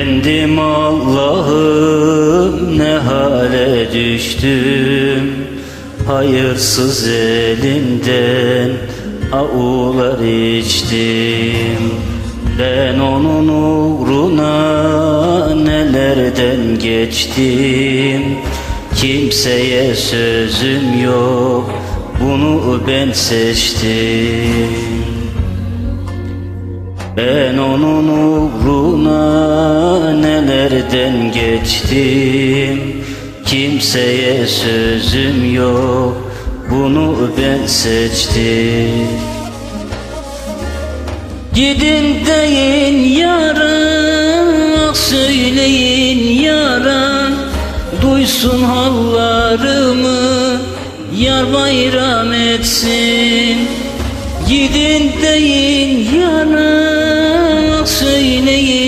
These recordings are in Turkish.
Efendim Allah'ım ne hale düştüm? Hayırsız elinden aular içtim. Ben onun uğruna nelerden geçtim? Kimseye sözüm yok bunu ben seçtim. Ben onun uğruna nelerden geçtim? Kimseye sözüm yok. Bunu ben seçtim. Gidin deyin yara Söyleyin yara. Duysun hallarımı Yar bayram etsin. Gidin deyin yara Söyleyin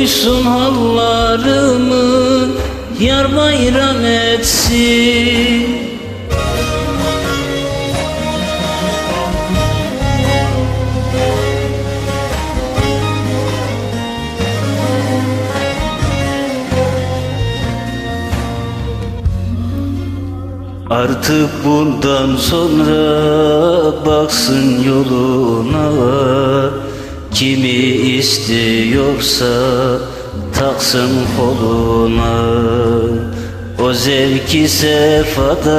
Duysun hallarımı Yar bayram etsin. Artık bundan sonra baksın yoluna Kimi istiyorsa taksın koluna. O zevki sefada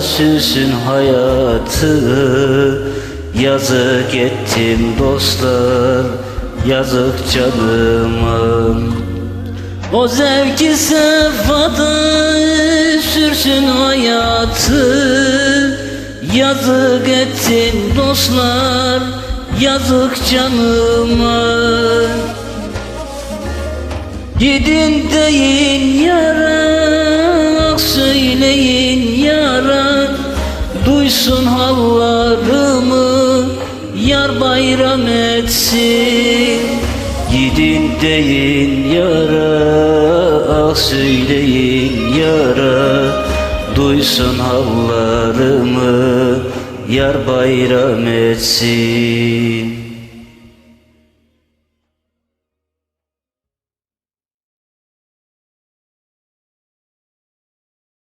süsün hayatı. Yazık ettim dostlar yazık canıma. O zevki sefada sürsün hayatı. Yazık ettin dostlar Yazık canıma. Gidin deyin yara Söyleyin yara. Duysun hallarımı Yar bayram etsin. Gidin deyin yara Ah söyleyin yara. Duysun hallarımı yar bayram etsin.